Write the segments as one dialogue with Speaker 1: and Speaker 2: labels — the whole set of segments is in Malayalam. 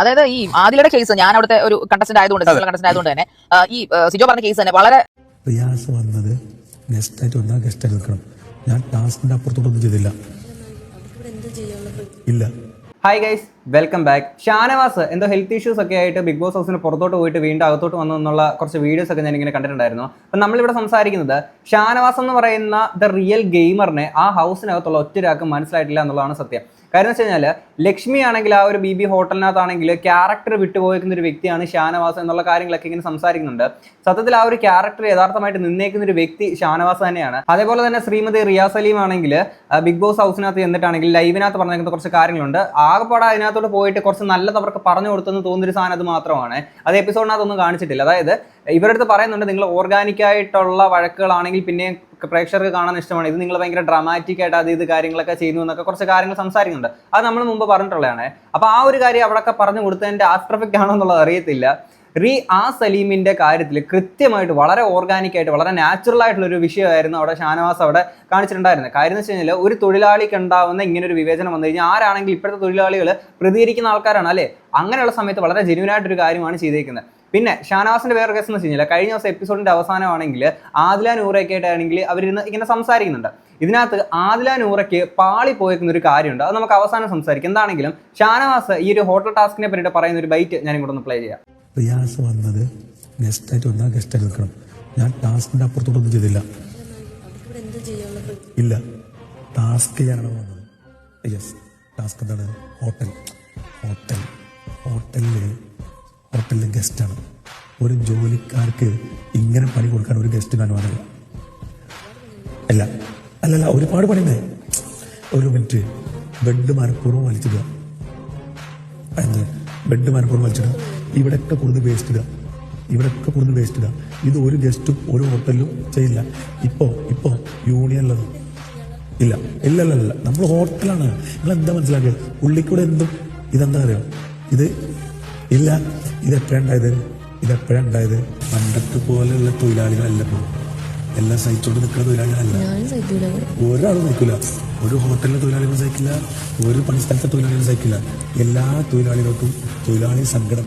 Speaker 1: അതായത് ഈ ആദിലയുടെ കേസ് ഞാൻ അവിടുത്തെ ഒരു കണ്ടസ്റ്റന്റ് ആയതുകൊണ്ട് കണ്ടസ്റ്റന്റ് ആയതുകൊണ്ട് തന്നെ ഈ സിജോ പറഞ്ഞ കേസ് തന്നെ വളരെ
Speaker 2: റിയാസ് വന്നത് ഗസ്റ്റായിട്ട് വന്നാൽ ഗസ്റ്റായിട്ട് നിൽക്കണം. ഞാൻ ടാസ്കിന്റെ അപ്പുറത്തോട്ടൊന്നും ചെയ്തില്ല. ഇല്ല.
Speaker 3: Hi guys welcome back Shanavas എന്തോ ഹെൽത്ത് ഇഷ്യൂസ് ഒക്കെ ആയിട്ട് ബിഗ് ബോസ് ഹൗസിന് പുറത്തോട്ട് പോയിട്ട് വീണ്ടും അകത്തോട്ട് വന്നു എന്നുള്ള കുറച്ച് വീഡിയോസ് ഒക്കെ ഞാൻ ഇങ്ങനെ കണ്ടിട്ടുണ്ടായിരുന്നു. അപ്പം നമ്മളിവിടെ സംസാരിക്കുന്നത് ഷാനവാസ് എന്ന് പറയുന്ന ദ റിയൽ ഗെയിമറിനെ ആ ഹൗസിനകത്തുള്ള ഒറ്റരാൾക്ക് മനസ്സിലായിട്ടില്ല എന്നുള്ളതാണ് സത്യം. കാര്യം വെച്ച് കഴിഞ്ഞാൽ ലക്ഷ്മി ആണെങ്കിൽ ആ ഒരു ബി ബി ഹോട്ടലിനകത്താണെങ്കിൽ ക്യാരക്ടർ വിട്ടുപോയിക്കുന്ന ഒരു വ്യക്തിയാണ് ഷാനവാസ് എന്നുള്ള കാര്യങ്ങളൊക്കെ ഇങ്ങനെ സംസാരിക്കുന്നുണ്ട്. സത്യത്തിൽ ആ ഒരു ക്യാരക്ടർ യഥാർത്ഥമായിട്ട് നിന്നേക്കുന്ന ഒരു വ്യക്തി ഷാനവാസ് തന്നെയാണ്. അതേപോലെ തന്നെ ശ്രീമതി റിയാസ് അലീം ആണെങ്കിൽ ബിഗ് ബോസ് ഹൗസിനകത്ത് ചെന്നിട്ടാണെങ്കിൽ ലൈവിനകത്ത് പറഞ്ഞേക്കുന്ന കുറച്ച് കാര്യങ്ങളുണ്ട്. ആകെപ്പാടെ അതിനകത്തോട്ട് പോയിട്ട് കുറച്ച് നല്ലത് അവർക്ക് പറഞ്ഞു കൊടുത്തെന്ന് തോന്നിയൊരു സാധനം അത് മാത്രമാണ്. അത് എപ്പിസോഡിനകത്തൊന്നും കാണിച്ചിട്ടില്ല. അതായത് ഇവരുടെ അടുത്ത് പറയുന്നുണ്ട് നിങ്ങൾ ഓർഗാനിക് ആയിട്ടുള്ള വഴക്കുകളാണെങ്കിൽ പിന്നെയും പ്രേക്ഷകർക്ക് കാണാൻ ഇഷ്ടമാണ്. ഇത് നിങ്ങൾ ഭയങ്കര ഡ്രാമാറ്റിക് ആയിട്ട് അത് ഇത് കാര്യങ്ങളൊക്കെ ചെയ്യുന്നു എന്നൊക്കെ കുറച്ച് കാര്യങ്ങൾ സംസാരിക്കുന്നുണ്ട്. അത് നമ്മൾ മുമ്പ് പറഞ്ഞിട്ടുള്ളതാണ്. അപ്പോൾ ആ ഒരു കാര്യം അവിടെയൊക്കെ പറഞ്ഞു കൊടുത്തതിന്റെ ആഫ്റ്റർ എഫക്റ്റ് ആണോ എന്നുള്ളത് അറിയത്തില്ല. റീ ആ സലീമിന്റെ കാര്യത്തിൽ കൃത്യമായിട്ട് വളരെ ഓർഗാനിക് ആയിട്ട് വളരെ നാച്ചുറൽ ആയിട്ടുള്ള ഒരു വിഷയമായിരുന്നു അവിടെ ഷാനവാസ് അവിടെ കാണിച്ചിട്ടുണ്ടായിരുന്നത്. കാര്യം എന്ന് വെച്ച് കഴിഞ്ഞാൽ ഒരു തൊഴിലാളിക്ക് ഉണ്ടാവുന്ന ഇങ്ങനെ ഒരു വിവേചനം വന്നു കഴിഞ്ഞാൽ ആരാണെങ്കിൽ ഇപ്പോഴത്തെ തൊഴിലാളികൾ പ്രതികരിക്കുന്ന ആൾക്കാരാണ് അല്ലേ? അങ്ങനെയുള്ള സമയത്ത് വളരെ ജെന്യൂൻ ആയിട്ടൊരു കാര്യമാണ് ചെയ്തേക്കുന്നത്. പിന്നെ ഷാനവാസിന്റെ വേറെ കേസ് എന്ന് വെച്ച് കഴിഞ്ഞ ദിവസം എപ്പിസോഡിന്റെ അവസാനമാണെങ്കിൽ ആദില നൂറയൊക്കെ ആയിട്ടാണെങ്കിൽ അവരിന്ന് ഇങ്ങനെ സംസാരിക്കുന്നുണ്ട്. ഇതിനകത്ത് ആദില നൂറയ്ക്ക് പാളി പോയേക്കുന്ന ഒരു കാര്യമുണ്ട്. അത് നമുക്ക് അവസാനം സംസാരിക്കാം. എന്താണെങ്കിലും ഷാനവാസ് ഈ ഒരു ഹോട്ടൽ ടാസ്കിനെ പറ്റിയിട്ട് പറയുന്ന ഒരു ബൈറ്റ് ഞാൻ ഇങ്ങോട്ട് ഒന്ന് പ്ലേ ചെയ്യാം.
Speaker 2: റിയാസ് വന്നത് ഗസ്റ്റായിട്ട് വന്നാൽ ഗസ്റ്റ് നിൽക്കണം ഞാൻ ടാസ്കിന്റെ അപ്പുറത്തോട്ടൊന്നും ചെയ്തില്ല. ഇല്ല. ടാസ്ക് ചെയ്യാനാണ് വന്നത് യെസ് ടാസ്ക് എന്താണ്? ഹോട്ടൽ ഹോട്ടൽ ഹോട്ടലിൽ ഹോട്ടലിൽ ഗസ്റ്റാണ് ഒരു ജോലിക്കാർക്ക് ഇങ്ങനെ പണി കൊടുക്കാൻ ഒരു ഗസ്റ്റിന് അനുവാദമില്ല. അല്ല അല്ലല്ല ഒരുപാട് പണിയുണ്ട്. ഒരു മിനിറ്റ് ബെഡ് മനഃപൂർവം വലിച്ചിടുക. എന്ത്? ബെഡ് മനഃപൂർവം വലിച്ചിടുക. ഇവിടെയൊക്കെ കൂടുതൽ വേസ്റ്റ് ഇടുക. ഇവിടെയൊക്കെ കൂടുതൽ വേസ്റ്റ് ഇടുക. ഇത് ഒരു ഗസ്റ്റും ഒരു ഹോട്ടലിലും ചെയ്യില്ല. ഇപ്പോ ഇപ്പോ യൂണിയനുള്ളത് ഇല്ല ഇല്ല ഇല്ല ഇല്ല. നമ്മൾ ഹോട്ടലാണ് നിങ്ങൾ എന്താ മനസ്സിലാക്കിയത്? ഉള്ളിക്കൂടെ എന്തും ഇതെന്താ അറിയാം? ഇത് ഇല്ല ഇതെപ്പോഴുണ്ടായത് ഇതെപ്പോഴുണ്ടായത് പണ്ടത്തെ പോലെയുള്ള തൊഴിലാളികളല്ല ഇപ്പോൾ എല്ലാം സഹിച്ചോണ്ട് നിൽക്കുന്ന തൊഴിലാളികളല്ല. ഒരാളും സഹിക്കില്ല ഒരു ഹോട്ടലിലെ തൊഴിലാളികളും സഹിക്കില്ല. ഒരു പണിസ്ഥലത്തെ തൊഴിലാളികളും സഹിക്കില്ല. എല്ലാ തൊഴിലാളികൾക്കും തൊഴിലാളി സംഘടന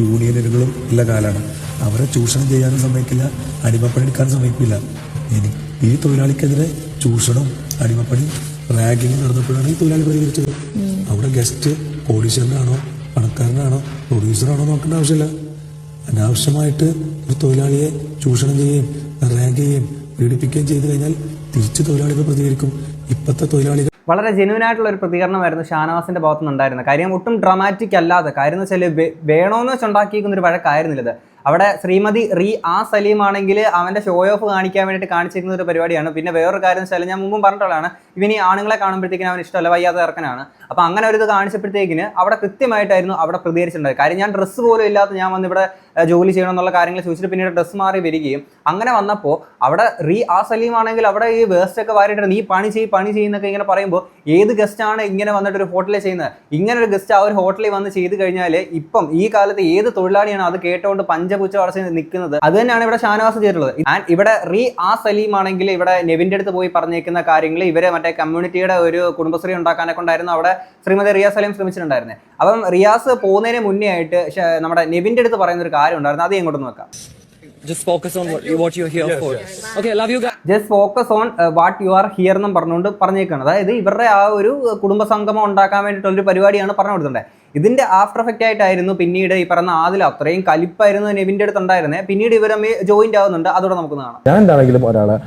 Speaker 2: യൂണിയനുകളും ഉള്ള കാലാണ്. അവരെ ചൂഷണം ചെയ്യാനും സമ്മതിക്കില്ല അടിമപ്പണി എടുക്കാനും സമ്മതിക്കില്ല. ഇനി ഈ തൊഴിലാളിക്കെതിരെ ചൂഷണം അടിമപ്പണി റാഗിങ് നടന്നപ്പോഴാണ് ഈ തൊഴിലാളി പരിഹരിച്ചത് അവിടെ ഗസ്റ്റ് കോടീശ്വരനാണോ പണക്കാരനാണോ? പ്രൊഡ്യൂസറാണോ നോക്കേണ്ട ആവശ്യമില്ല. അനാവശ്യമായിട്ട് ഒരു തൊഴിലാളിയെ ചൂഷണം ചെയ്യുകയും റാഗ് ചെയ്യുകയും പീഡിപ്പിക്കുകയും ചെയ്തു കഴിഞ്ഞാൽ തിരിച്ച് തൊഴിലാളികൾ പ്രതികരിക്കും. ഇപ്പോഴത്തെ തൊഴിലാളികൾ
Speaker 3: വളരെ ജെന്യൂൻ ആയിട്ടുള്ള ഒരു പ്രതികരണമായിരുന്നു ഷാനവാസിന്റെ ഭാഗത്തു നിന്നുണ്ടായിരുന്നത്. കാര്യം ഒട്ടും ഡ്രാമാറ്റിക് അല്ലാതെ കാര്യം എന്ന് വെച്ചാൽ വേ- വേണോന്ന് വെച്ചുണ്ടാക്കിയിരിക്കുന്ന ഒരു വഴക്കായിരുന്നില്ല ഇത് അവിടെ ശ്രീമതി റീ ആ സലീം ആണെങ്കിൽ അവന്റെ ഷോ ഓഫ് കാണിക്കാൻ വേണ്ടിയിട്ട് കാണിച്ചിരിക്കുന്ന ഒരു പരിപാടിയാണ്. പിന്നെ വേറൊരു കാര്യം വെച്ചാൽ ഞാൻ മുമ്പും പറഞ്ഞിട്ടുള്ളതാണ് ഇവന് ആണുങ്ങളെ കാണുമ്പോഴത്തേക്കും അവൻ ഇഷ്ടമല്ല വയ്യാതെ ഇറക്കനാണ് അപ്പൊ അങ്ങനെ ഒരു ഇത് കാണിച്ചപ്പോഴത്തേക്കിന് അവിടെ കൃത്യമായിട്ടായിരുന്നു അവിടെ പ്രതികരിച്ചിട്ടുണ്ടായത്. കാര്യം ഞാൻ ഡ്രസ്സ് പോലും ഇല്ലാത്ത ഞാൻ വന്ന് ഇവിടെ ജോലി ചെയ്യണം എന്നുള്ള കാര്യങ്ങൾ ചോദിച്ചിട്ട് പിന്നീട് ഡ്രസ്സ് മാറി വരികയും അങ്ങനെ വന്നപ്പോൾ അവിടെ റീ ആ സലീം ആണെങ്കിൽ അവിടെ ഈ വേസ്റ്റ് ഒക്കെ വാരിയിട്ട് നീ പണി ചെയ്യ് പണി ചെയ്യുന്നൊക്കെ ഇങ്ങനെ പറയുമ്പോൾ ഏത് ആണ് ഇങ്ങനെ വന്നിട്ട് ഒരു ഹോട്ടലിൽ ചെയ്യുന്നത്? ഇങ്ങനെ ഒരു ഗസ്റ്റ് ആ ഒരു ഹോട്ടലിൽ വന്ന് ചെയ്ത് കഴിഞ്ഞാൽ ഇപ്പം ഈ കാലത്ത് ഏത് തൊഴിലാളിയാണ് അത് കേട്ടുകൊണ്ട് പഞ്ചപുച്ച വളർച്ച നിൽക്കുന്നത്? അത് തന്നെയാണ് ഇവിടെ ഷാനവാസ് ചെയ്തിട്ടുള്ളത്. ആൻഡ് ഇവിടെ റീ ആ സലീം ആണെങ്കിൽ ഇവിടെ നെവിന്റെ അടുത്ത് പോയി പറഞ്ഞേക്കുന്ന കാര്യങ്ങൾ ഇവരെ മറ്റേ കമ്മ്യൂണിറ്റിയുടെ ഒരു കുടുംബശ്രീ ഉണ്ടാക്കാനൊക്കെ ഉണ്ടായിരുന്നു അവിടെ ശ്രീമതി റിയാസ് സലീം ശ്രമിച്ചിട്ടുണ്ടായിരുന്നത് അപ്പം റിയാസ് പോകുന്നതിന് മുന്നേ ആയിട്ട് നമ്മുടെ നെബിന്റെ അടുത്ത് പറയുന്ന ഒരു കാര്യം ഉണ്ടായിരുന്നു അത് ഇങ്ങോട്ടൊന്ന് നോക്കാം
Speaker 4: just focus on what, you, what you're here for. Okay, love you guys.
Speaker 3: Just focus on what you are here എന്നും പറഞ്ഞുകൊണ്ട് പറഞ്ഞേക്കാണ്. അതായത് ഇവരുടെ ആ ഒരു കുടുംബ സംഗമം ഉണ്ടാക്കാൻ വേണ്ടിയിട്ടുള്ള ഒരു പരിപാടിയാണ് പറഞ്ഞു കൊടുത്തിട്ടുള്ളത് ഇതിന്റെ ആഫ്റ്റർ എഫക്റ്റ് ആയിട്ടായിരുന്നു പിന്നീട് ഈ പറഞ്ഞ ആദിൽ അത്രയും കലിപ്പായിരുന്നു നെവിന്റെ അടുത്ത് ഉണ്ടായിരുന്നത് പിന്നീട് ഇവർ ജോയിന്റ് ആവുന്നുണ്ട്. അതോടെ നമുക്ക് കാണാം.
Speaker 5: ഞാൻ എന്താണെങ്കിലും ഒരാളെ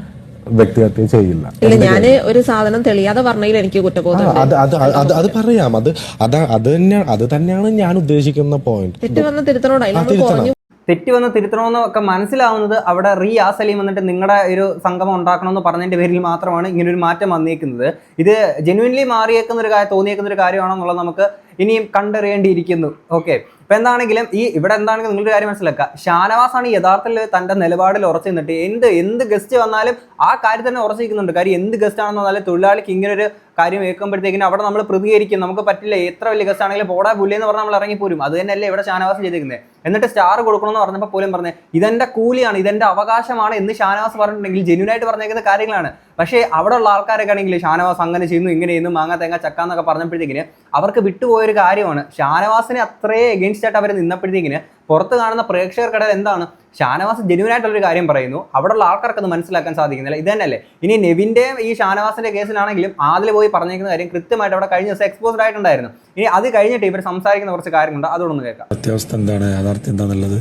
Speaker 5: വ്യക്തിഹത്യ ചെയ്യില്ല.
Speaker 6: ഇല്ല ഞാൻ ഒരു സാധനം തെളിയാതെ പറഞ്ഞതിൽ എനിക്ക് കുറ്റബോധം
Speaker 5: അത് അത് അത് അത് പറയാം. അത് അത് അത് തന്നെ അത് തന്നെയാണ് ഞാൻ ഉദ്ദേശിക്കുന്ന പോയിന്റ്
Speaker 6: തെറ്റ് വന്ന് തിരുത്തണോടാ?
Speaker 5: ആ,
Speaker 6: നമ്മൾ
Speaker 5: തിരുത്തണം.
Speaker 6: കുറഞ്ഞു
Speaker 3: തെറ്റ് വന്ന് തിരുത്തണമെന്ന് ഒക്കെ മനസ്സിലാവുന്നത് അവിടെ റീ ആ സലീം വന്നിട്ട് നിങ്ങളുടെ ഒരു സംഗമം ഉണ്ടാക്കണമെന്ന് പറഞ്ഞതിന്റെ പേരിൽ മാത്രമാണ് ഇങ്ങനെ ഒരു മാറ്റം വന്നേക്കുന്നത്. ഇത് ജെന്യൂൻലി മാറിയേക്കുന്ന ഒരു കാര്യം തോന്നിയേക്കുന്ന ഒരു കാര്യമാണെന്നുള്ളത് നമുക്ക് ഇനിയും കണ്ടറിയേണ്ടിയിരിക്കുന്നു. ഓക്കെ ഇപ്പൊ എന്താണെങ്കിലും ഈ ഇവിടെ എന്താണെങ്കിലും നിങ്ങളൊരു കാര്യം മനസ്സിലാക്കുക. ഷാനവാസാണ് യഥാർത്ഥത്തിൽ തന്റെ നിലപാടിൽ ഉറച്ചു നിന്നിട്ട് എന്ത് എന്ത് ഗസ്റ്റ് വന്നാലും ആ കാര്യം തന്നെ ഉറച്ചിരിക്കുന്നുണ്ട് കാര്യം എന്ത് ഗസ്റ്റ് ആണെന്ന് വന്നാലും തൊഴിലാളിക്ക് ഇങ്ങനെ ഒരു കാര്യം കേൾക്കുമ്പോഴത്തേക്കിനും അവിടെ നമ്മൾ പ്രതികരിക്കും. നമുക്ക് പറ്റില്ല എത്ര വലിയ ഗസ്റ്റ് ആണെങ്കിലും പോടാ പുല്ലേ എന്ന് പറഞ്ഞാൽ നമ്മൾ ഇറങ്ങി പോരും അത് തന്നെയല്ലേ ഇവിടെ ഷാനവാസ് ചെയ്തിരിക്കുന്നത് എന്നിട്ട് സ്റ്റാർ കൊടുക്കണമെന്ന് പറഞ്ഞപ്പോൾ പോലും പറഞ്ഞത് ഇതെന്റെ കൂലിയാണ് ഇതെന്റെ അവകാശമാണ് എന്ന് ഷാനവാസ് പറഞ്ഞിട്ടുണ്ടെങ്കിൽ ജെന്യൂനായിട്ട് പറഞ്ഞേക്കുന്ന കാര്യങ്ങളാണ്. പക്ഷേ അവിടെ ഉള്ള ആൾക്കാരൊക്കെ ആണെങ്കിൽ ഷാനവാസ് അങ്ങനെ ചെയ്യുന്നു ഇങ്ങനെ ചെയ്യുന്നു മാങ്ങ തേങ്ങ ചക്ക എന്നൊക്കെ പറഞ്ഞപ്പോഴത്തേക്കിന് അവർക്ക് വിട്ടുപോയൊരു കാര്യമാണ്. ഷാനവാസിനെ അത്രേ എഗെയിൻസ്റ്റ് ആയിട്ട് അവർ നിന്നപ്പോഴത്തേക്കിന് പുറത്ത് കാണുന്ന പ്രേക്ഷകർക്കിടയിൽ എന്താണ്? ഷാനവാസ് ജെന്യൂൻ ആയിട്ടുള്ളൊരു കാര്യം പറയുന്നു. അവിടെയുള്ള ആൾക്കാർക്ക് അത് മനസ്സിലാക്കാൻ സാധിക്കുന്നില്ല. ഇത് തന്നെയല്ലേ? ഇനി നെവിന്റെ ഈ ഷാനവാസിന്റെ കേസിലാണെങ്കിലും ആദ്യം പോയി പറഞ്ഞേക്കുന്ന കാര്യം കൃത്യമായിട്ട് അവിടെ കഴിഞ്ഞ ദിവസം എക്സ്പോസ്ഡ് ആയിട്ടുണ്ടായിരുന്നു. ഇനി അത് കഴിഞ്ഞിട്ട് ഇവർ സംസാരിക്കുന്ന കുറച്ച് കാര്യങ്ങളുണ്ട്. അതോടൊന്ന് കേൾക്കാം.
Speaker 2: അത്യാവസ്ഥ എന്താണ്? യാഥാർത്ഥ്യം എന്താണെന്നുള്ളത്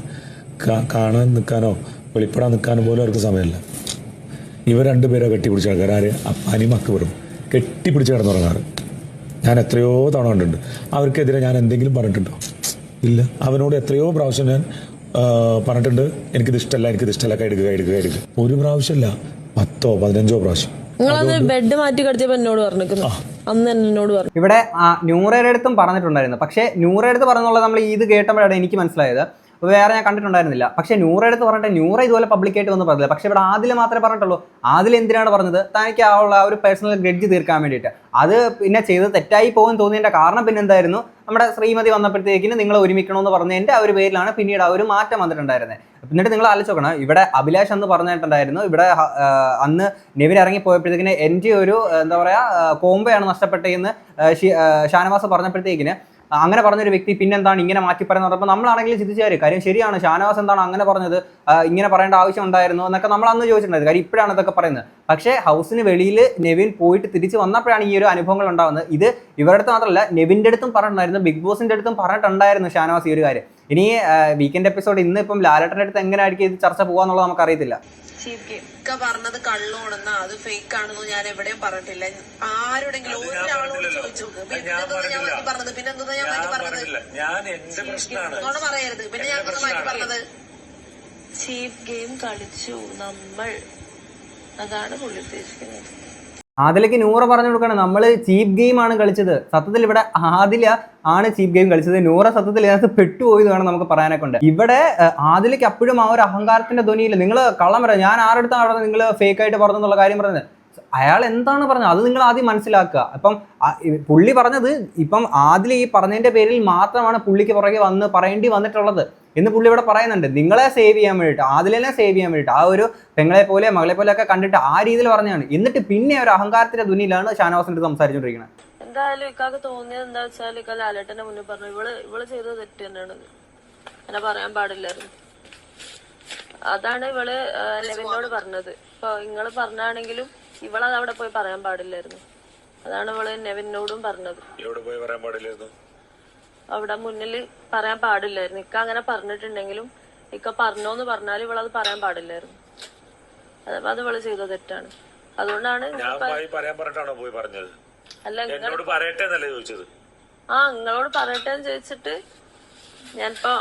Speaker 2: കാണാൻ നിൽക്കാനോ വെളിപ്പെടാൻ നിൽക്കാനോ പോലും അവർക്ക് സമയമില്ല. ഇവർ രണ്ടുപേരെ കെട്ടിപ്പിടിച്ച ആൾക്കാർ ആര്? അപ്പാനിയും അക്ബറും കെട്ടിപ്പിടിച്ച് കിടന്നുറങ്ങാറ്. ഞാൻ എത്രയോ തവണ കണ്ടിട്ടുണ്ട്. അവർക്കെതിരെ ഞാൻ എന്തെങ്കിലും പറഞ്ഞിട്ടുണ്ടോ? ഇല്ല. അവനോട് എത്രയോ പ്രാവശ്യം ഞാൻ പറഞ്ഞിട്ടുണ്ട്. എനിക്കിത് ഇഷ്ടമല്ല എനിക്കിത് ഇഷ്ടമല്ല കൈക്കുക എടുക്കുക എടുക്കുക ഒരു പ്രാവശ്യമല്ല പത്തോ പതിനഞ്ചോ പ്രാവശ്യം.
Speaker 6: ബെഡ് മാറ്റി കിടത്തിയപ്പോ എന്നോട് അന്ന് എന്നോട് പറഞ്ഞു.
Speaker 3: ഇവിടെ ആ നൂറയുടെ അടുത്തും പറഞ്ഞിട്ടുണ്ടായിരുന്നു. പക്ഷേ നൂറയുടെ അടുത്ത് പറഞ്ഞുള്ളത് നമ്മൾ ഇത് കേട്ടപ്പോഴാണ് എനിക്ക് മനസ്സിലായത്. വേറെ ഞാൻ കണ്ടിട്ടുണ്ടായിരുന്നില്ല. പക്ഷേ ന്യൂറ അടുത്ത് പറഞ്ഞിട്ട് നൂറ ഇതുപോലെ പബ്ലിക്കായിട്ട് വന്ന് പറഞ്ഞില്ല. പക്ഷേ ഇവിടെ ആദിൽ മാത്രമേ പറഞ്ഞിട്ടുള്ളൂ. ആദിൽ എന്തിനാണ് പറഞ്ഞത്? തനിക്ക് ആ ഉള്ള ഒരു പേഴ്സണൽ ഗ്രഡ്ജ് തീർക്കാൻ വേണ്ടിയിട്ട്. അത് പിന്നെ ചെയ്ത് തെറ്റായി പോകും തോന്നിയതിന്റെ കാരണം പിന്നെ എന്തായിരുന്നു? നമ്മുടെ ശ്രീമതി വന്നപ്പോഴത്തേക്കിന് നിങ്ങൾ ഒരുമിക്കണമെന്ന് പറഞ്ഞതിന്റെ ആ ഒരു പേരിലാണ് പിന്നീട് ആ ഒരു മാറ്റം വന്നിട്ടുണ്ടായിരുന്നത് എന്നിട്ട് നിങ്ങൾ ആലോചിച്ച് നോക്കണം. ഇവിടെ അഭിലാഷ് എന്ന് പറഞ്ഞിട്ടുണ്ടായിരുന്നു. ഇവിടെ അന്ന് നെവിൻ ഇറങ്ങി പോയപ്പോഴത്തേക്കിന് എന്റെ ഒരു എന്താ പറയുക കോംബയാണ് നഷ്ടപ്പെട്ടതെന്ന് ഷാനവാസ് പറഞ്ഞപ്പോഴത്തേക്കിന് അങ്ങനെ പറഞ്ഞൊരു വ്യക്തി പിന്നെന്താണ് ഇങ്ങനെ മാറ്റി പറയുന്നത് പറഞ്ഞപ്പോൾ നമ്മളാണെങ്കിലും ചിന്തിച്ചാൽ കാര്യം ശരിയാണ് ഷാനവാസ് എന്താണ് അങ്ങനെ പറഞ്ഞത്? ഇങ്ങനെ പറയേണ്ട ആവശ്യം ഉണ്ടായിരുന്നു എന്നൊക്കെ നമ്മൾ അന്ന് ചോദിച്ചിട്ടുണ്ടായിരുന്നു. കാര്യം ഇപ്പോഴാണ് ഇതൊക്കെ പറയുന്നത്. പക്ഷേ ഹൗസിന് വെളിയിൽ നെവിൻ പോയിട്ട് തിരിച്ച് വന്നപ്പോഴാണ് ഈ ഒരു അനുഭവങ്ങൾ ഉണ്ടാകുന്നത്. ഇത് ഇവരുടെ അടുത്ത് മാത്രമല്ല നെവിന്റെ അടുത്തും പറഞ്ഞിട്ടുണ്ടായിരുന്നു ബിഗ് ബോസിന്റെ അടുത്തും പറഞ്ഞിട്ടുണ്ടായിരുന്നു ഷാനവാസ് ഈ ഒരു കാര്യം. ഇനി വീക്കെൻഡ് എപ്പിസോഡ് ഇന്ന് ഇപ്പം ലാലേട്ടന്റെ അടുത്ത് എങ്ങനെയായിരിക്കും ഇത് ചർച്ച പോകാന്നുള്ളത് നമുക്കറിയത്തില്ല.
Speaker 7: ഒക്കെ പറഞ്ഞത് കള്ളോണെന്നാ അത് ഫേക്ക് ആണെന്നോ ഞാൻ എവിടെയും പറഞ്ഞിട്ടില്ല. ആരോടെങ്കിലും ഒരാളോട് ചോദിച്ചു. പിന്നെ ഞാൻ മാറ്റി പറഞ്ഞത്. പിന്നെ എന്താ ഞാൻ മാറ്റി പറഞ്ഞത്.
Speaker 8: ഞാൻ
Speaker 7: നുണ പറയരുത്. പിന്നെ ഞാൻ മാറ്റി പറഞ്ഞത്. ചീഫ് ഗെയിം കളിച്ചു നമ്മൾ. അതാണ് പുള്ളി ഉദ്ദേശിക്കുന്നത്.
Speaker 3: ആദിലേക്ക് നൂറ പറഞ്ഞു കൊടുക്കണം. നമ്മൾ ചീപ്പ് ഗെയിം ആണ് കളിച്ചത്. സത്യത്തിൽ ഇവിടെ ആദില ആണ് ചീപ്പ് ഗെയിം കളിച്ചത്. നൂറ സത്യത്തിൽ ഇതിനകത്ത് പെട്ടുപോയി വേണം നമുക്ക് പറയാനൊക്കെ ഉണ്ട്. ഇവിടെ ആദിലക്ക് അപ്പോഴും ആ ഒരു അഹങ്കാരത്തിന്റെ ധ്വനിയില്ല. നിങ്ങൾ കള്ളം പറയാം. ഞാൻ ആരുടെ അടുത്താണ് നിങ്ങൾ ഫേക്ക് ആയിട്ട് പറഞ്ഞെന്നുള്ള കാര്യം പറഞ്ഞത്. അയാൾ എന്താണ് പറഞ്ഞത്? അത് നിങ്ങൾ ആദ്യം മനസ്സിലാക്കുക. അപ്പം പുള്ളി പറഞ്ഞത് ഇപ്പം ആദ്യം ഈ പറഞ്ഞതിന്റെ പേരിൽ മാത്രമാണ് പുള്ളിക്ക് പുറകെ വന്ന് പറയേണ്ടി വന്നിട്ടുള്ളത് എന്ന് പുള്ളി ഇവിടെ പറയുന്നുണ്ട്. നിങ്ങളെ സേവ് ചെയ്യാൻ വേണ്ടിയിട്ട് ആദിലിനെ സേവ് ചെയ്യാൻ വേണ്ടിയിട്ട് ആ ഒരു പെങ്ങളെ പോലെ മകളെ പോലെ ഒക്കെ കണ്ടിട്ട് ആ രീതിയിൽ പറഞ്ഞാണ് എന്നിട്ട് പിന്നെ ഒരു അഹങ്കാരത്തിന്റെ ധ്വനിയിലാണ് ഷാനവാസിന്റെ സംസാരിച്ചോണ്ടിരിക്കുന്നത്
Speaker 7: എന്തായാലും ഇക്കാക്ക് തോന്നിയത് എന്താ വെച്ചാൽ ഇക്ക ലാലേട്ടന്റെ മുന്നിൽ പറഞ്ഞു ഇവൾ ഇവൾ ചെയ്തത് തെറ്റ് തന്നെയാണ്. അങ്ങനെ പറയാൻ പാടില്ലായിരുന്നു. അതാണ് ഇവൾ ലെവിനോട് പറഞ്ഞത്. ഇപ്പൊ ഇങ്ങൾ പറഞ്ഞാണെങ്കിലും ഇവളത് അവിടെ പോയി പറയാൻ പാടില്ലായിരുന്നു. അതാണ് ഇവൾ നെവിനോടും പറഞ്ഞത്.
Speaker 8: എവിടെ പോയി പറയാൻ പാടില്ലായിരുന്നു?
Speaker 7: അവിടെ മുന്നിൽ പറയാൻ പാടില്ലായിരുന്നു. ഇക്ക അങ്ങനെ പറഞ്ഞിട്ടുണ്ടെങ്കിലും ഇക്ക പറഞ്ഞോന്ന് പറഞ്ഞാൽ ഇവളത് പറയാൻ പാടില്ലായിരുന്നു. അതപ്പോ അത് ഇവൾ ചെയ്ത തെറ്റാണ്. അതുകൊണ്ടാണ്
Speaker 8: ഞാൻ പോയി പറയാൻ പറഞ്ഞിട്ടാണോ പോയി പറഞ്ഞത്?
Speaker 7: അല്ല നിങ്ങൾ
Speaker 8: എന്നോട് പറയട്ടെ എന്നല്ലേ ചോദിച്ചത്?
Speaker 7: ആ നിങ്ങളോട് പറയട്ടെ എന്ന് ചോദിച്ചിട്ട് ഞാനിപ്പോ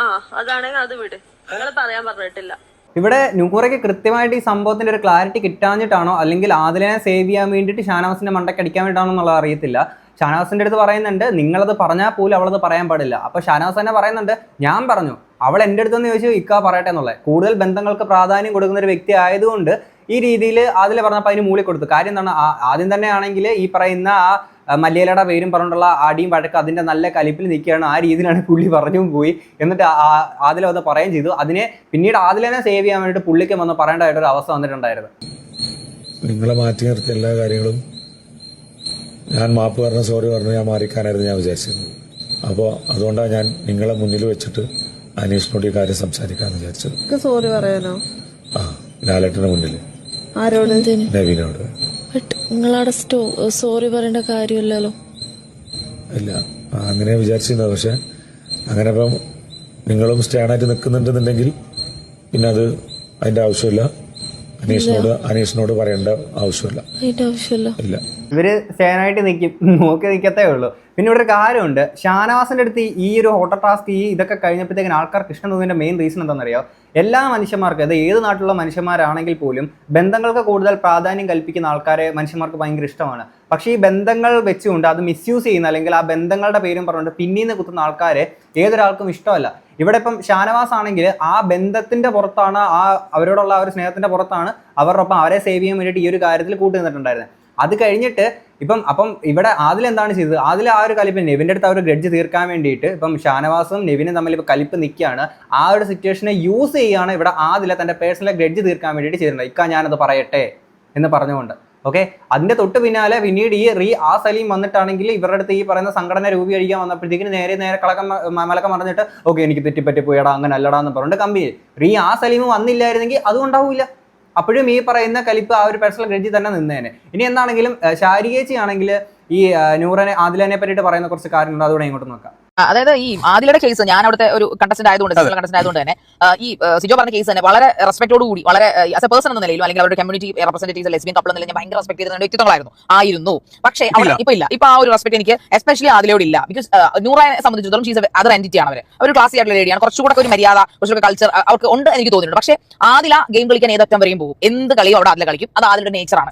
Speaker 7: ആ അതാണെങ്കിൽ അത് വിട്. നിങ്ങൾ പറയാൻ പറഞ്ഞിട്ടില്ല.
Speaker 3: ഇവിടെ നൂറയ്ക്ക് കൃത്യമായിട്ട് ഈ സംഭവത്തിന്റെ ഒരു ക്ലാരിറ്റി കിട്ടാഞ്ഞിട്ടാണോ അല്ലെങ്കിൽ ആദിലിനെ സേവ് ചെയ്യാൻ വേണ്ടിയിട്ട് ഷാനവാസിന്റെ മണ്ടയ്ക്ക് അടിക്കാൻ വേണ്ടിയിട്ടാണോ എന്നുള്ളത് അറിയത്തില്ല. ഷാനവാസിന്റെ അടുത്ത് പറയുന്നുണ്ട് നിങ്ങളത് പറഞ്ഞാൽ പോലും അവളത് പറയാൻ പാടില്ല. അപ്പോൾ ഷാനവാസ് തന്നെ പറയുന്നുണ്ട് ഞാൻ പറഞ്ഞു അവൾ എന്റെ അടുത്തെന്ന് ചോദിച്ചു ഇക്ക പറയട്ടെ എന്നുള്ളത്. കൂടുതൽ ബന്ധങ്ങൾക്ക് പ്രാധാന്യം കൊടുക്കുന്ന ഒരു വ്യക്തി ആയതുകൊണ്ട് ഈ രീതിയിൽ അതിൽ പറഞ്ഞപ്പോൾ അതിന് മൂളി കൊടുത്തു. കാര്യം എന്താണ് ആദ്യം തന്നെയാണെങ്കിൽ ഈ പറയുന്ന ആ, മല്ലിയലയുടെ പേരും പറഞ്ഞിട്ടുള്ള അടിയും വഴക്ക് അതിന്റെ നല്ല കലിപ്പിൽ നിൽക്കുകയാണ്. ആ രീതിയിലാണ് പുള്ളി പറഞ്ഞു പോയി. എന്നിട്ട് ആദില വന്ന് പറയുകയും ചെയ്തു. അതിനെ പിന്നീട് ആദിലനെ സേവ് ചെയ്യാൻ വേണ്ടിയിട്ട് പുള്ളിക്ക് വന്ന് പറയേണ്ടതായിട്ട് ഒരു അവസ്ഥ വന്നിട്ടുണ്ടായിരുന്നു.
Speaker 2: നിങ്ങളെ മാറ്റി നിർത്തിയ എല്ലാ കാര്യങ്ങളും ഞാൻ മാപ്പ് പറഞ്ഞ സോറി പറഞ്ഞു ഞാൻ മാറിക്കാനായിരുന്നു ഞാൻ വിചാരിച്ചിരുന്നത്. അപ്പോൾ അതുകൊണ്ടാണ് ഞാൻ നിങ്ങളെ മുന്നിൽ വെച്ചിട്ട് അനീഷിനോട് ഈ കാര്യം സംസാരിക്കാന്ന് വിചാരിച്ചത്.
Speaker 6: സോറി പറയാനോ?
Speaker 2: ആ ലാലേട്ടന്റെ മുന്നിൽ
Speaker 6: ആരോട്?
Speaker 2: നവീനോട്.
Speaker 9: നിങ്ങളവിടെ സ്റ്റോ സോറി പറയേണ്ട കാര്യമില്ലല്ലോ.
Speaker 2: ഇല്ല. അങ്ങനെ വിചാരിച്ചിരുന്നത്. പക്ഷെ അങ്ങനെ ഇപ്പം നിങ്ങളും സ്റ്റാൻഡായിട്ട് നിൽക്കുന്നുണ്ടെന്നുണ്ടെങ്കിൽ പിന്നെ അത് അതിന്റെ ആവശ്യമില്ല. അനീഷിനോട് അനീഷിനോട് പറയേണ്ട ആവശ്യമില്ല.
Speaker 9: അതിന്റെ ആവശ്യമില്ല.
Speaker 2: ഇല്ല.
Speaker 3: ഇവർ സേനായിട്ട് നിൽക്കും നോക്കി നിൽക്കത്തേ ഉള്ളൂ. പിന്നെ ഇവിടെ ഒരു കാര്യമുണ്ട്. ഷാനവാസിന്റെ അടുത്ത് ഈ ഒരു ഹോട്ടൽ ടാസ്ക് ഈ ഇതൊക്കെ കഴിഞ്ഞപ്പോഴത്തേക്കും ആൾക്കാർ ഇഷ്ടം തോന്നിന്റെ മെയിൻ റീസൺ എന്താണെന്നറിയോ? എല്ലാ മനുഷ്യന്മാർക്കും അത് ഏത് നാട്ടിലുള്ള മനുഷ്യന്മാരാണെങ്കിൽ പോലും ബന്ധങ്ങൾക്ക് കൂടുതൽ പ്രാധാന്യം കൽപ്പിക്കുന്ന ആൾക്കാരെ മനുഷ്യന്മാർക്ക് ഭയങ്കര ഇഷ്ടമാണ്. പക്ഷേ ഈ ബന്ധങ്ങൾ വെച്ചുകൊണ്ട് അത് മിസ്യൂസ് ചെയ്യുന്ന അല്ലെങ്കിൽ ആ ബന്ധങ്ങളുടെ പേരും പറഞ്ഞുകൊണ്ട് പിന്നീന്ന് കുത്തുന്ന ആൾക്കാരെ ഏതൊരാൾക്കും ഇഷ്ടമല്ല. ഇവിടെ ഇപ്പം ഷാനവാസ് ആണെങ്കിൽ ആ ബന്ധത്തിന്റെ പുറത്താണ് ആ അവരോടുള്ള ആ ഒരു സ്നേഹത്തിന്റെ പുറത്താണ് അവരുടെ ഒപ്പം അവരെ സേവ് ചെയ്യാൻ വേണ്ടിയിട്ട് ഈ ഒരു കാര്യത്തിൽ കൂട്ടി നിന്നിട്ടുണ്ടായിരുന്നത് അത് കഴിഞ്ഞിട്ട് ഇപ്പം അപ്പം ഇവിടെ ആദിൽ എന്താണ് ചെയ്തത്? ആദിൽ ആ ഒരു കലിപ്പ് നെവിന്റെ അടുത്ത് ആ ഒരു ഗ്രഡ്ജ് തീർക്കാൻ വേണ്ടിയിട്ട് ഇപ്പം ഷാനവാസും നെവിനും തമ്മിൽ ഇപ്പോൾ കലിപ്പ് നിൽക്കുകയാണ്. ആ ഒരു സിറ്റുവേഷനെ യൂസ് ചെയ്യുകയാണ് ഇവിടെ ആദ്യം തന്റെ പേഴ്സണൽ ഗ്രഡ്ജ് തീർക്കാൻ വേണ്ടിയിട്ട് ചെയ്തിട്ടുണ്ട് ഇക്ക ഞാനത് പറയട്ടെ എന്ന് പറഞ്ഞുകൊണ്ട്. ഓക്കെ അതിന്റെ തൊട്ട് പിന്നാലെ പിന്നീട് ഈ റീ ആ സലീം വന്നിട്ടാണെങ്കിൽ ഇവരുടെ അടുത്ത് ഈ പറയുന്ന സംഘടന രൂപീകരിക്കാൻ വന്നപ്പോഴത്തേക്കിന് നേരെ നേരെ കളക്കം മലക്കം പറഞ്ഞിട്ട് ഓക്കെ എനിക്ക് തെറ്റിപ്പറ്റി പോയടാ അങ്ങനെ അല്ലടാ എന്ന് പറഞ്ഞിട്ട് കമ്പി. റീ ആ സലീം വന്നില്ലായിരുന്നെങ്കിൽ അതും ഉണ്ടാവില്ല. അപ്പോഴും ഈ പറയുന്ന കലിപ്പ് ആ ഒരു പേഴ്സണൽ ഗ്രഡ്ജിൽ തന്നെ നിന്നേനെ. ഇനി എന്താണെങ്കിലും ശാരികേച്ചി ആണെങ്കിൽ ഈ നൂറനെ ആദിലനെ പറ്റിയിട്ട് പറയുന്ന കുറച്ച് കാര്യങ്ങളുണ്ട്. അതുകൂടെ ഇങ്ങോട്ട് നോക്കാം.
Speaker 1: അതായത് ഈ ആദിലയുടെ കേസ് ഞാൻ അവിടുത്തെ ഒരു കണ്ടസ്റ്റന്റ് ആയതുകൊണ്ട് കണ്ടസ്റ്റന്റ് ആയതുകൊണ്ട് തന്നെ ഈ സിജോ പറഞ്ഞ കേസ് തന്നെ വളരെ റെസ്പെക്ടോട് കൂടി വളരെ ആസ് എ പേഴ്സൺ എന്ന നിലയിലും അല്ലെങ്കിൽ അവരുടെ കമ്മ്യൂണിറ്റി റെപ്രസെന്റേറ്റീവ്സ് ലെസ്ബിയൻ കപ്പിൾ എന്ന നിലയിൽ ഞാൻ ഭയങ്കര റെസ്പെക്ട് ചെയ്യുന്ന വ്യക്തിത്വങ്ങളായിരുന്നു. ആയിരുന്നു. പക്ഷേ അവിടെ ഇപ്പൊ ഇല്ല. ഇപ്പൊ ആ ഒരു റെസ്പെക്ട് എനിക്ക് എസ്പെഷ്യലി ആദിലയോട് ഇല്ല. ബിക്കോസ് നൂറായി സംബന്ധിച്ചിടത്തോളം ഷീസ് അതർ എന്റിറ്റി ആണ് അവർ അവർ ക്ലാസ് ആയിട്ടുള്ള ലേഡിയാണ് കുറച്ചുകൂടെ ഒരു മര്യാദ കുറച്ചുകൂടെ കൾച്ചർ അവർക്ക് ഉണ്ട് എനിക്ക് തോന്നിയിട്ടുണ്ട്. പക്ഷേ ആദില ഗെയിം കളിക്കാൻ ഏതറ്റം വരെയും പോകും. എന്ത് കളിയും അവിടെ ആദ്യം കളിക്കും. അത് അതിന്റെ നേച്ചറാണ്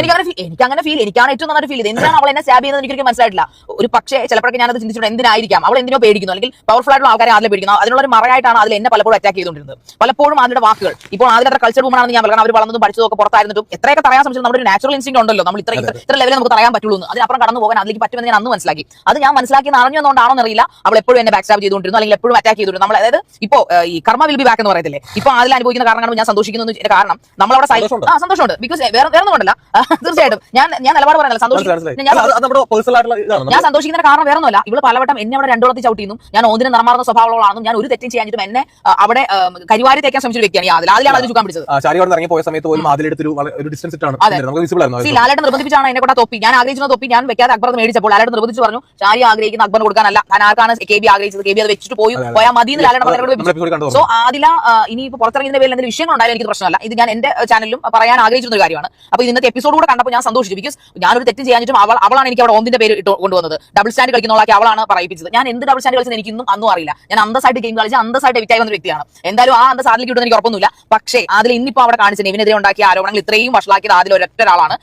Speaker 1: എനിക്ക് അങ്ങനെ എനിക്ക് അങ്ങനെ ഫീൽ എനിക്കാണ് ഏറ്റവും നന്നായിട്ട് ഫീൽ ചെയ്ത് എന്തിനാണ് അവൾ എന്നെ സ്റ്റാബ് ചെയ്യുന്നത് എനിക്ക് മനസ്സിലായിട്ടില്ല. ഒരു പക്ഷേ ചിലപ്പോഴൊക്കെ ഞാനത് ചിന്തിച്ചിട്ടുണ്ട് എന്തിനായിരിക്കാം അവൾ എന്തിനോ പേടിക്കുന്നു. അല്ലെങ്കിൽ പവർഫുൾ ആയിട്ടുള്ള ആൾക്കാരെ ആദ്യം പേടിക്കുന്നു. അതിനുള്ള ഒരു മറയായിട്ടാണ് അതിൽ എന്നെ പലപ്പോഴും അറ്റാക്ക് ചെയ്തുകൊണ്ടിരുന്നത്. പലപ്പോഴും അതിന്റെ വാക്കുകൾ. ഇപ്പോൾ അതിൽ അത്ര കൾച്ചർ വുമൺ ആണെന്ന് ഞാൻ പറയാം അവർ വളർന്നതും പഠിച്ചതൊക്കെ പുറത്തായിരുന്നു പുറത്തായിരുന്നിട്ടും എത്രയൊക്കെ തറയാൻ ശ്രമിച്ചത് നമ്മുടെ ഒരു നാച്ചുറൽ ഇൻസ്റ്റിംഗ് ഉണ്ടല്ലോ. നമ്മൾ ഇത്ര ഇത്ര- ലെവലിൽ നമുക്ക് തറയാൻ പറ്റുള്ളൂ എന്ന്. അതിനപ്പുറം കടന്നു പോകാൻ അതിലേക്ക് പറ്റുമെന്ന് ഞാൻ അന്ന് മനസ്സിലാക്കി. അത് ഞാൻ മനസ്സിലാക്കി അറിഞ്ഞുകൊണ്ടാണോ എന്നറിയില്ല അവൾ എപ്പോഴും എന്നെ ബാക്ക് സ്റ്റാബ് ചെയ്തുകൊണ്ടിരുന്നു. അല്ലെങ്കിൽ എപ്പോഴും അറ്റാക്ക് ചെയ്തുകൊണ്ടിരുന്നു. നമ്മൾ അതായത് ഇപ്പോൾ ഈ കർമ്മ വിൽ ബി ബാക്ക് എന്ന് പറയത്തില്ലേ? ഇപ്പോൾ അതിൽ അനുഭവിക്കുന്ന കാരണം ഞാൻ സന്തോഷിക്കുന്നു കാരണം നമ്മളവിടെ ആ സന്തോഷമുണ്ട്. ബിക്കോസ് വേറെ വേറെ ഒന്നും തീർച്ചയായിട്ടും. ഞാൻ ഞാൻ നിലപാട് പറയുന്നില്ല സന്തോഷിക്കും ഞാൻ സന്തോഷിക്കുന്ന കാരണം വേറെ ഒന്നുമല്ല. ഇവൾ പലവട്ടം എന്നെ അവിടെ രണ്ടോളത്തി ചവിട്ടിയിരുന്നു. ഞാൻ ഓന്തിന് നിറമാർന്ന സ്വഭാവമുള്ളതാണെന്നും ഞാൻ ഒരു തെറ്റും ചെയ്യാനിട്ടും എന്നെ അവിടെ കരിവാരി തേക്കാൻ ശ്രമിച്ചു വെക്കുകയാണ് ആദിൽ. അതിന് ചുക്കാൻ പിടിച്ചത്.
Speaker 5: ഇറങ്ങി പോയ സമയത്ത് പോലും അതിലെടുത്തൊരു ഒരു ഡിസ്റ്റൻസ് ഇട്ടാണ്.
Speaker 1: ലാലേട്ടൻ നിർബന്ധിപ്പിച്ചാണ് എന്നെ കൂടെ തൊപ്പി. ഞാൻ ആഗ്രഹിക്കുന്ന തൊപ്പി ഞാൻ വെക്കാതെ അക്ബർ മേടിച്ചപ്പോൾ ലാലേട്ടൻ നിർബന്ധിച്ച് പറഞ്ഞു ശാരി ആഗ്രഹിക്കുന്ന അക്ബർ കൊടുക്കാനല്ല. ഞാൻ ആർക്കാണ് കെ ബി ആഗ്രഹിച്ചത്? കെ ബി അത് വെച്ചിട്ട് പോയി പോയാൽ മതി എന്ന് ലാലേട്ടൻ സോ ആദില ഇനി ഇപ്പൊ പുറത്തിറങ്ങിയ പേരിൽ എന്തെങ്കിലും വിഷയങ്ങൾ ഉണ്ടായാലും എനിക്ക് പ്രശ്നമല്ല. ഇത് ഞാൻ എന്റെ ചാനലിലും പറയാൻ ആഗ്രഹിച്ചിരുന്ന ഒരു കാര്യമാണ്. അപ്പോൾ ഇന്നത്തെ എപ്പിസോഡ് കൂടെ കണ്ടപ്പോൾ ഞാൻ സന്തോഷിച്ചു. ബിക്കോസ് ഞാനൊരു തെറ്റും ചെയ്യാനിട്ടും അവൾ അവളാണ് എനിക്ക് അവിടെ ഓന്തിന്റെ പേര് ഇട്ട് കൊണ്ടുവന്നത്. ഡബിൾ സ്റ്റാൻഡ് കളിക്കുന്നവളാക്കി അവളാണ് പറയിപ്പിച്ചത്. ഞാൻ എന്ത് ഡബിൾ സ്റ്റാൻഡ് കളിച്ചത് എനിക്ക് ഇന്നും അന്നും അറിയില്ല. ഞാൻ അന്തസ്സായിട്ട് ഗെയിം കളിച്ച് അന്തസ്സായിട്ട് വിറ്റായി വന്ന വ്യക്തിയാണ്. എന്തായാലും ആ അന്തസ് അതിലേക്ക് കിട്ടുന്ന എനിക്ക് ഉറപ്പൊന്നുമില്ല. പക്ഷേ അതിൽ ഇന്നിപ്പോ അവിടെ കാണിച്ച നെവിനെതിരെ ഉണ്ടാക്കിയ ആരോപണങ്ങൾ ഇത്രയും വഷളാക്കിയത് അതിൽ ഒരൊറ്റ ഒരാളാണ്.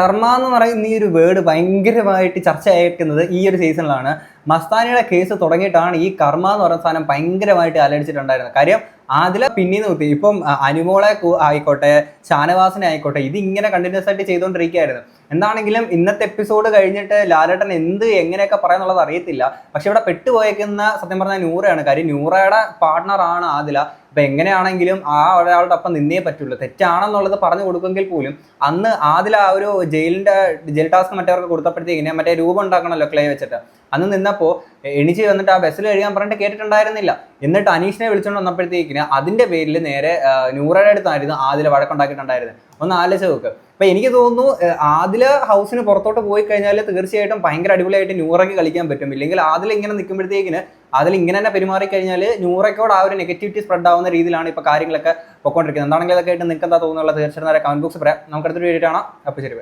Speaker 3: കർമ്മ എന്ന് പറയുന്ന ഈ ഒരു വേർഡ് ഭയങ്കരമായിട്ട് ചർച്ചയായിരിക്കുന്നത് ഈ ഒരു സീസണിലാണ് മസ്താനിയുടെ കേസ് തുടങ്ങിയിട്ടാണ് ഈ കർമ്മ എന്ന് പറയുന്ന സാധനം ഭയങ്കരമായിട്ട് അലടിച്ചിട്ടുണ്ടായിരുന്നത്. കാര്യം ആദില പിന്നീട് നിർത്തി ഇപ്പം അനുമോളെ ആയിക്കോട്ടെ ഷാനവാസിനെ ആയിക്കോട്ടെ ഇത് ഇങ്ങനെ കണ്ടിന്യൂസ് ആയിട്ട് ചെയ്തുകൊണ്ടിരിക്കുകയായിരുന്നു എന്താണെങ്കിലും ഇന്നത്തെ എപ്പിസോഡ് കഴിഞ്ഞിട്ട് ലാലേട്ടൻ എന്ത് എങ്ങനെയൊക്കെ പറയാന്നുള്ളത് അറിയത്തില്ല. പക്ഷെ ഇവിടെ പെട്ടുപോയേക്കുന്ന സത്യം പറഞ്ഞാൽ നൂറയാണ്. കാര്യം നൂറയുടെ പാർട്ട്ണറാണ് ആദില. അപ്പൊ എങ്ങനെയാണെങ്കിലും ആ ഒരാളുടെ ഒപ്പം നിന്നേ പറ്റുള്ളൂ. തെറ്റാണെന്നുള്ളത് പറഞ്ഞു കൊടുക്കുമെങ്കിൽ പോലും അന്ന് ആദില ആ ഒരു ജയിലിന്റെ ജയിൽ ടാസ്ക് മറ്റവർക്ക് കൊടുത്തപ്പോഴത്തേക്കിനെ മറ്റേ രൂപം ഉണ്ടാക്കണമല്ലോ ക്ലേ വെച്ചിട്ട്. അന്ന് നിന്നപ്പോൾ എണിച്ച് വന്നിട്ട് ആ ബസ്സിൽ കഴിയാൻ പറഞ്ഞിട്ട് കേട്ടിട്ടുണ്ടായിരുന്നില്ല. എന്നിട്ട് അനീഷിനെ വിളിച്ചുകൊണ്ട് വന്നപ്പോഴത്തേക്കിന് അതിന്റെ പേരിൽ നേരെ നൂറയുടെ അടുത്തായിരുന്നു ആദില വഴക്കുണ്ടാക്കിയിട്ടുണ്ടായിരുന്നത് ഒന്ന് ആലോചിച്ച് നോക്ക്. അപ്പൊ എനിക്ക് തോന്നുന്നു ആദില ഹൗസിന് പുറത്തോട്ട് പോയി കഴിഞ്ഞാൽ തീർച്ചയായിട്ടും ഭയങ്കര അടിപൊളിയായിട്ട് നൂറയ്ക്ക് കളിക്കാൻ പറ്റും. ഇല്ലെങ്കിൽ ആദില ഇങ്ങനെ നിൽക്കുമ്പോഴത്തേക്കിന് അതിൽ ഇങ്ങനെ തന്നെ പെരുമാറി കഴിഞ്ഞാൽ നൂറയ്ക്കോട് ആ ഒരു നെഗറ്റിവിറ്റി സ്പ്രെഡ് ആവുന്ന രീതിയിലാണ് ഇപ്പോൾ കാര്യങ്ങളൊക്കെ പൊക്കോണ്ടിരിക്കുന്നത്. എന്താണെങ്കിലും അതൊക്കെ ആയിട്ട് നിങ്ങൾക്ക് എന്താ തോന്നുന്നുള്ള തീർച്ചയായിട്ടും കമന്റ് ബോക്സ് പറയാം. നമുക്ക് അടുത്തൊരു വീഡിയോ കാണാം. അപ്പോൾ ശരി.